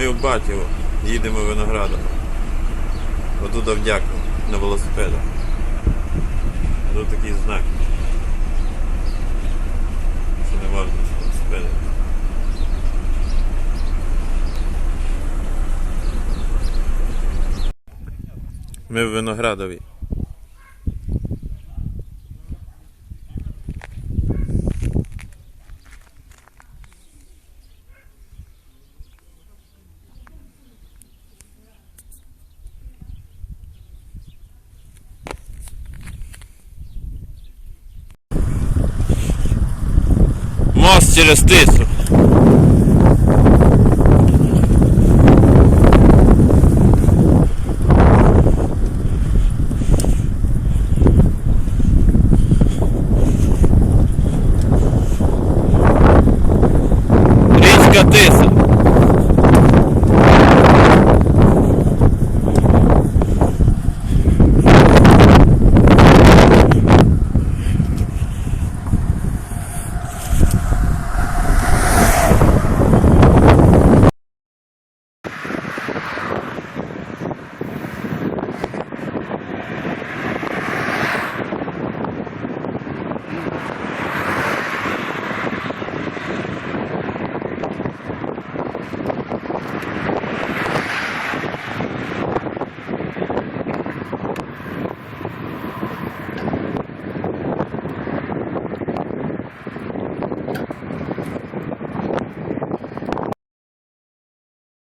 Ми в Батєво їдемо виноградом. Отут Авдяк на велосипедах. Тут такий знак. Що не можна з велосипедом. Ми в Виноградові. Мост через тису.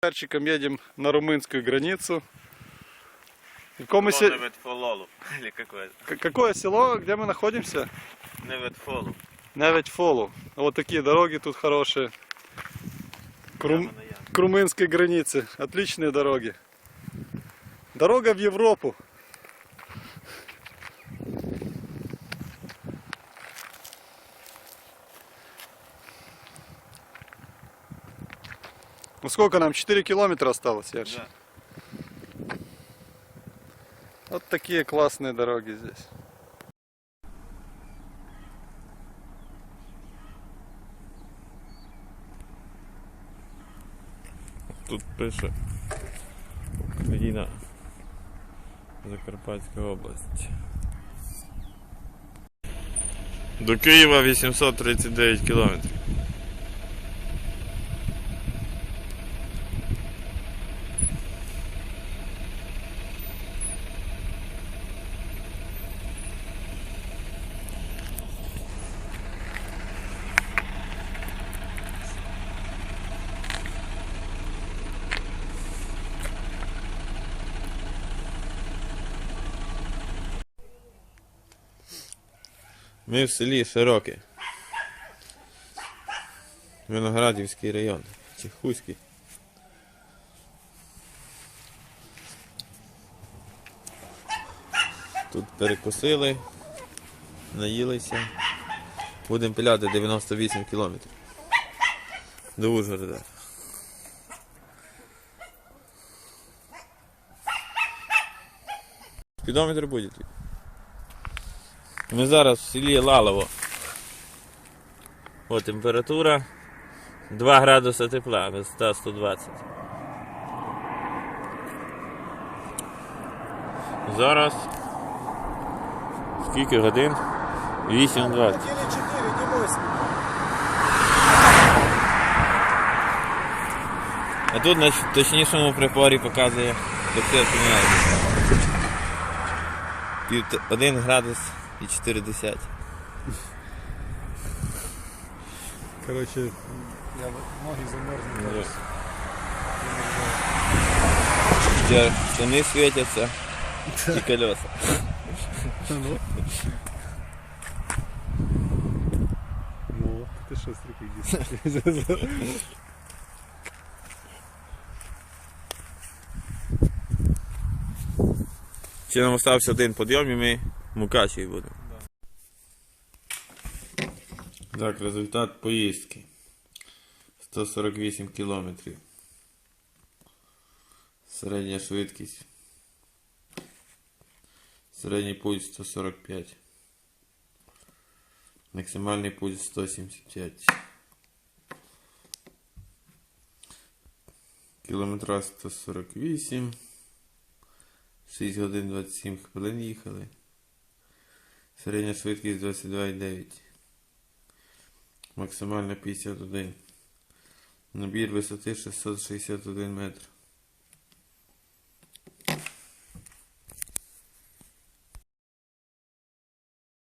Перчиком едем на румынскую границу. Мы се-. Или какое? Какое село, где мы находимся? Неветфолу. Неветьфолу. Вот такие дороги тут хорошие. К, рум- к румынской границе. Отличные дороги. Дорога в Европу. Ну сколько нам? 4 километра осталось, Ярче? Да. Вот такие классные дороги здесь. Тут пише Україна. Закарпатська область. До Києва 839 кілометрів. Ми в селі Широке. Виноградівський район. Чи Хуський. Тут перекусили, наїлися. Будемо пиляти 98 кілометрів. До Ужгорода. Спідометр буде. Ми зараз в селі Лалово. О, температура 2 градуси тепла, висота 120. Зараз скільки годин? 8.20. Недели 4, не 8. А тут на точнішому припорі показує міняється. Пів 1 градус і 4 десяті. Короче, я ноги замерзли. Де штани світяться і колеса. Ну, ти що стріки Ще нам остався один підйом і ми Мукачеві будемо. Так, результат поїздки. 148 кілометрів. Середня швидкість. Середній путь 145. Максимальний путь 175. Кілометраж 148. 6 годин 27 хвилин їхали. Середня швидкість 22,9. Максимальна 51. Набір висоти 661 метр.